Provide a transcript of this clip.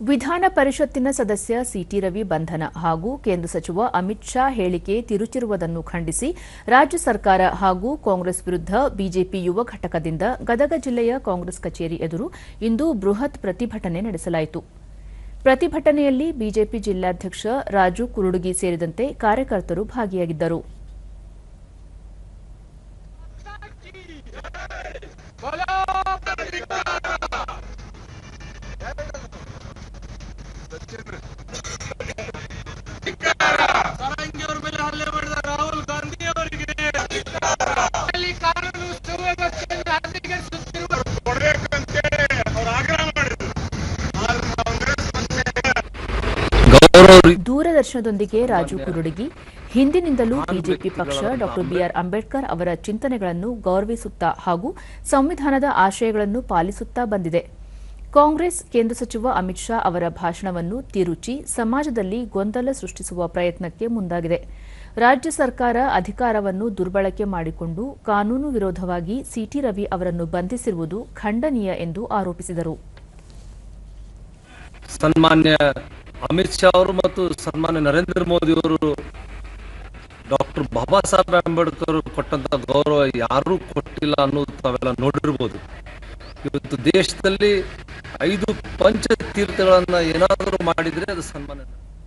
ವಿಧಾನ ಪರಿಷತ್ತಿನ ಸದಸ್ಯ ಸಿಟಿ ರವಿ ಬಂಧನ ಹಾಗೂ ಕೇಂದ್ರ ಸಚಿವ ಅಮಿತ್ ಶಾ ಹೇಳಿಕೆ ತಿರುಚಿರುವುದನ್ನು ಖಂಡಿಸಿ ರಾಜ್ಯ ಸರ್ಕಾರ ಹಾಗೂ ಕಾಂಗ್ರೆಸ್ ವಿರುದ್ಧ ಬಿಜೆಪಿ ಯುವ ಘಟಕದಿಂದ ಗದಗ ಜಿಲ್ಲೆಯ ಕಾಂಗ್ರೆಸ್ ಕಚೇರಿ ಎದುರು ಇಂದು ಬೃಹತ್ ಪ್ರತಿಭಟನೆ ನಡೆಸಲಾಯಿತು. ಪ್ರತಿಭಟನೆಯಲ್ಲಿ ಬಿಜೆಪಿ ಜಿಲ್ಲಾಧ್ಯಕ್ಷ ರಾಜು ಕುರುಡುಗಿ ಸೇರಿದಂತೆ ಕಾರ್ಯಕರ್ತರು ಭಾಗಿಯಾಗಿದ್ದರು. ಸರಂಗಿ ಅವ್ರ ಮೇಲೆ ಹಲ್ಲೆ ಮಾಡಿದ ರಾಹುಲ್ ಗಾಂಧಿ ಅವರಿಗೆ ಅಲ್ಲಿ ಕಾನೂನು ಸುವ್ಯವಸ್ಥೆಯನ್ನು ಹದಗೆಡಿಸುತ್ತಿರುವ ಕೊಡ್ಬೇಕಂತೇಳಿ ಅವ್ರು ಆಗ್ರಹ ಮಾಡಿದ್ರು. ಆದ್ರೆ ಕಾಂಗ್ರೆಸ್ ಗೌರವ ದೂರದರ್ಶನದೊಂದಿಗೆ ರಾಜು ಕುರುಡಿಗಿ ಹಿಂದಿನಿಂದಲೂ ಬಿಜೆಪಿ ಪಕ್ಷ ಡಾ ಬಿಆರ್ ಅಂಬೇಡ್ಕರ್ ಅವರ ಚಿಂತನೆಗಳನ್ನು ಗೌರವಿಸುತ್ತಾ ಹಾಗೂ ಸಂವಿಧಾನದ ಆಶಯಗಳನ್ನು ಪಾಲಿಸುತ್ತಾ ಬಂದಿದೆ. ಕಾಂಗ್ರೆಸ್, ಕೇಂದ್ರ ಸಚಿವ ಅಮಿತ್ ಶಾ ಅವರ ಭಾಷಣವನ್ನು ತಿರುಚಿ ಸಮಾಜದಲ್ಲಿ ಗೊಂದಲ ಸೃಷ್ಟಿಸುವ ಪ್ರಯತ್ನಕ್ಕೆ ಮುಂದಾಗಿದೆ. ರಾಜ್ಯ ಸರ್ಕಾರ ಅಧಿಕಾರವನ್ನು ದುರ್ಬಳಕೆ ಮಾಡಿಕೊಂಡು ಕಾನೂನು ವಿರೋಧವಾಗಿ ಸಿಟಿ ರವಿ ಅವರನ್ನು ಬಂಧಿಸಿರುವುದು ಖಂಡನೀಯ ಎಂದು ಆರೋಪಿಸಿದರು. ಸನ್ಮಾನ್ಯ ಅಮಿತ್ ಶಾ ಅವರು ಮತ್ತು ಸನ್ಮಾನ್ಯ ನರೇಂದ್ರ ಮೋದಿ ಅವರು ಡಾಕ್ಟರ್ ಬಾಬಾ ಸಾಹೇಬ್ ಅಂಬೇಡ್ಕರ್ ಕೊಟ್ಟಂತ ಗೌರವ ಯಾರೂ ಕೊಟ್ಟಿಲ್ಲ ಅನ್ನೋದು ತಾವೆಲ್ಲ ನೋಡಿರ್ಬೋದು. ಇವತ್ತು ದೇಶದಲ್ಲಿ ಐದು ಪಂಚ ತೀರ್ಥಗಳನ್ನ ಏನಾದರೂ ಮಾಡಿದ್ರೆ ಅದು ಸನ್ಮಾನ್ಯ